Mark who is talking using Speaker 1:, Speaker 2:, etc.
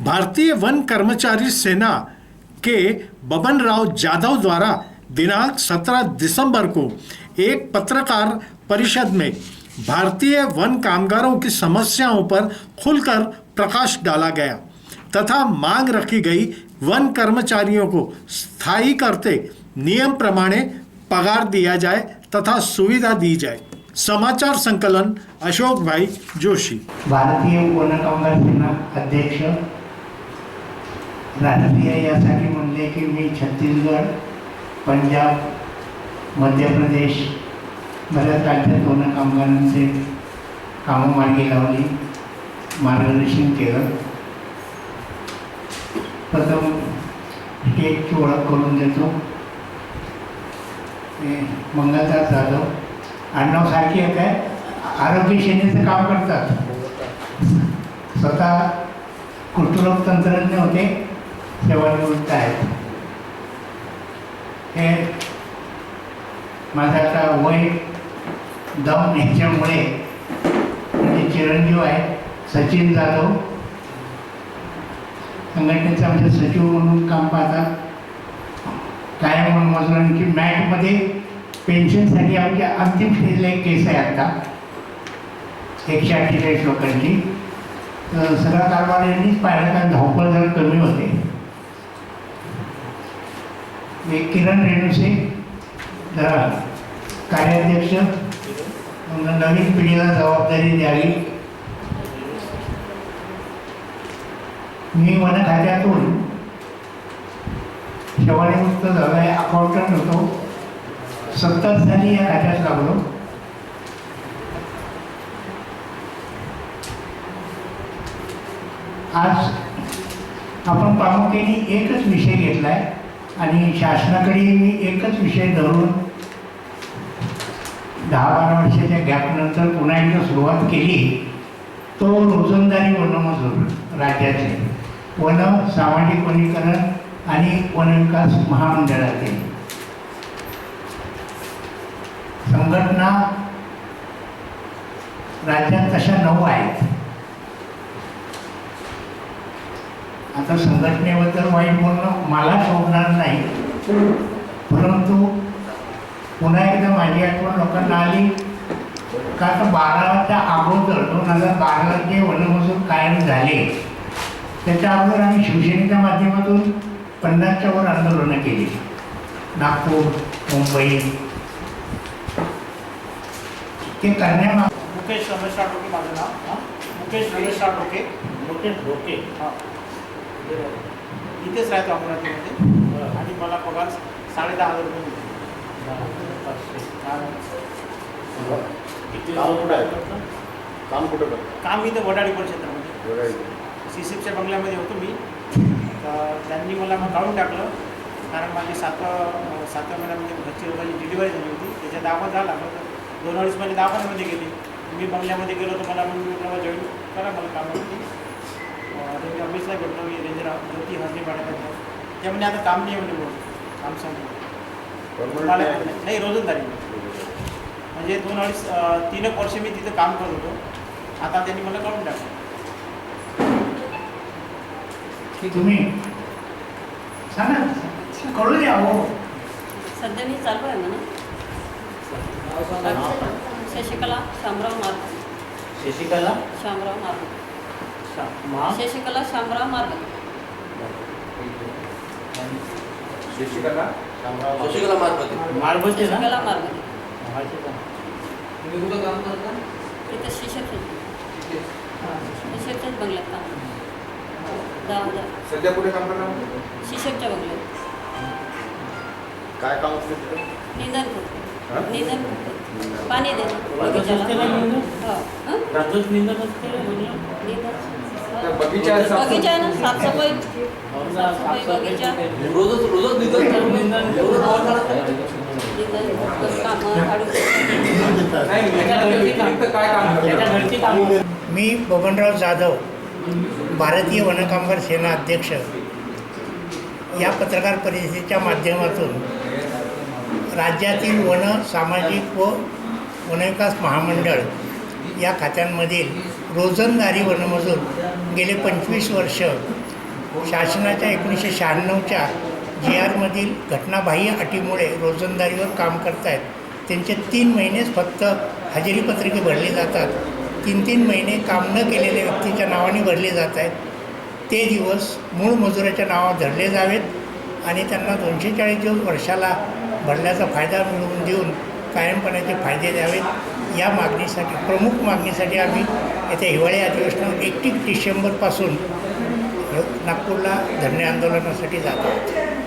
Speaker 1: भारतीय वन कर्मचारी सेना के बबन राव जाधव द्वारा दिनांक 17 दिसंबर को एक पत्रकार परिषद में भारतीय वन कामगारों की समस्याओं पर खुलकर प्रकाश डाला गया तथा मांग रखी गई वन कर्मचारियों को स्थायी करते नियम प्रमाणे पगार दिया जाए तथा सुविधा दी जाए। समाचार संकलन अशोक भाई जोशी।
Speaker 2: भारतीय वन कामगार सेना अध्यक्ष राजकीय यासाठी म्हणले की मी छत्तीसगड पंजाब मध्य प्रदेश बऱ्याच राज्यात दोन कामगारांचे कामं मार्गी लावली मार्गदर्शन केलं. प्रथम स्टेटची ओळख करून देतो. मंगलदास जाधव. आडनाव सारखी येत. आहे आरोग्य सेनेचं काम करतात. स्वतः कुष्ठरोग तंत्रज्ञ होते. सेवानिवृत्त आहेत. हे माझं आता वय दम ह्याच्यामुळे म्हणजे चिरंजीव आहे. सचिन जाधव. संघटनेचे म्हणजे आमचे सचिव म्हणून काम पाहतात. काय म्हणून मजुरांची मॅटमध्ये पेन्शनसाठी आमची अंतिम स्टेजला एक केस आहे आता. एकशे अठ्ठेचाळीस लोकांची. तर सगळा कारभार यांनीच पाहिला कारण धावपळ जरा कमी होते एक किरण रेणुसे जरा कार्याध्यक्ष नवीन पिढीला जबाबदारी द्यावी. मी वन खात्यातून शेवाळीमुक्त झालो आहे अकाउंटंट होतो. सत्तर झाली या खात्यात लागलो. आज आपण प्रामुख्याने एकच विषय घेतला आहे आणि शासनाकडे मी एकच विषय धरून दहा बारा वर्षाच्या गॅपनंतर पुन्हा एकदा सुरुवात केली. तो रोजंदारी वनमजूर राज्याचे. वन सामाजिक वनीकरण आणि वनविकास महामंडळाचे. संघटना राज्यात तशा नऊ आहेत. आता संघटनेबद्दल वाईट बोलणं मला शोभणार नाही. परंतु पुन्हा एकदा माझी आठवण लोकांना आली. का तर बाराच्या अगोदर दोन हजार बाराला जे वनमजूर कायम झाले. त्याच्या अगोदर आम्ही शिवसेनेच्या माध्यमातून पन्नासच्या वर आंदोलनं केली. नागपूर मुंबई. ते करण्यामा
Speaker 3: मुकेश रमेश राठोके माझं नाव. मुकेश रमेश राठोके.
Speaker 4: मुकेश ढोके.
Speaker 3: हां. इथेच राहतो अमरावतीमध्ये. आणि मला पगार साडे दहा हजार रुपये
Speaker 5: काम कुठं?
Speaker 4: करता?
Speaker 5: काम
Speaker 3: काम इथं वडाळी परिक्षेत्रामध्ये सी सी एफच्या बंगल्यामध्ये होतो मी. तर त्यांनी मला मग काढून टाकलं. कारण माझी सातव्या सातव्या महिन्यामध्ये घरची रोगाची डिलिव्हरी झाली होती. त्याच्या दाखवा झाला. मग दोन अडीच महिने दवाखान्यामध्ये गेले. मी बंगल्यामध्ये गेलो तर मला म्हणून मला जॉईन करा मला कामावरती रेंज ऑफिसला भेटलो. मी रेंज ज्योती हजरी पाण्यात त्या म्हणे आता काम नाही आहे म्हणे बोल काम मला नाही. रोजंदारी म्हणजे दोन अडीच तीन एक वर्ष मी तिथं काम करत होतो. आता त्यांनी मला काढून टाकलं.
Speaker 2: की तुम्ही? सांगा. कळू द्या हो.
Speaker 6: सध्या मी चालू आहे म्हणा. शशिकला शामराव मार्ग.
Speaker 4: शशिकला?
Speaker 6: शामराव मार्ग? शशिकला शामराव मार्ग.
Speaker 5: शशिकला?
Speaker 7: शशिकला मार्फत
Speaker 4: मारबते ना?
Speaker 6: शशिकला मार्ग
Speaker 4: मारबते.
Speaker 7: तुम्ही कुठं काम करता?
Speaker 6: तिथं शिक्षक शिक्षकच्याच बंगल्यात काम दहा हजार
Speaker 5: सध्या कुठे काम करणार?
Speaker 6: शिक्षकच्या बंगल्यात.
Speaker 5: काय काम असते तिथे?
Speaker 6: निंदन
Speaker 5: हा?
Speaker 6: करतो. निंदन. करतो पाणी देणं बगीच्याला
Speaker 4: निंदन?
Speaker 6: हो? हं?
Speaker 4: असते.
Speaker 6: निंदन.
Speaker 5: त्या बगीचा आहे, साफसफाई.
Speaker 6: बगीचा आहे ना साफसफाई
Speaker 4: ना,
Speaker 6: साफसफाई
Speaker 4: साफसफाई
Speaker 6: बगीचा
Speaker 4: केली.
Speaker 7: रोजच रोजच निधन
Speaker 4: रोजच निंदन.
Speaker 7: एवढं काम करत नाही.
Speaker 6: निंदन कामं काढून
Speaker 5: नाही याच्या व्यतिरिक्त काय काम
Speaker 4: त्याच्या
Speaker 5: करतात
Speaker 4: घरची कामं
Speaker 2: मी बबनराव जाधव भारतीय वनकामगार सेना अध्यक्ष या पत्रकार परिषदेच्या माध्यमातून राज्यातील वन सामाजिक व वनविकास महामंडळ या खात्यांमधील रोजंदारी वनमजूर गेले पंचवीस वर्ष शासनाच्या एकोणीसशे शहाण्णवच्या जी आरमधील घटनाबाह्य अटीमुळे रोजंदारीवर काम करत आहेत त्यांचे तीन महिनेच फक्त हजेरीपत्रके भरली जातात. तीन तीन महिने काम न केलेल्या व्यक्तीच्या नावाने भरले जात आहेत ते दिवस मूळ मजुराच्या नावावर धरले जावेत आणि त्यांना दोनशे चाळीस दिवस वर्षाला भरल्याचा फायदा मिळवून देऊन कायमपणाचे फायदे द्यावेत. या मागणीसाठी प्रमुख मागणीसाठी आम्ही येत्या हिवाळी अधिवेशन एकतीस डिसेंबरपासून नागपूरला धरणे आंदोलनासाठी जात आहोत.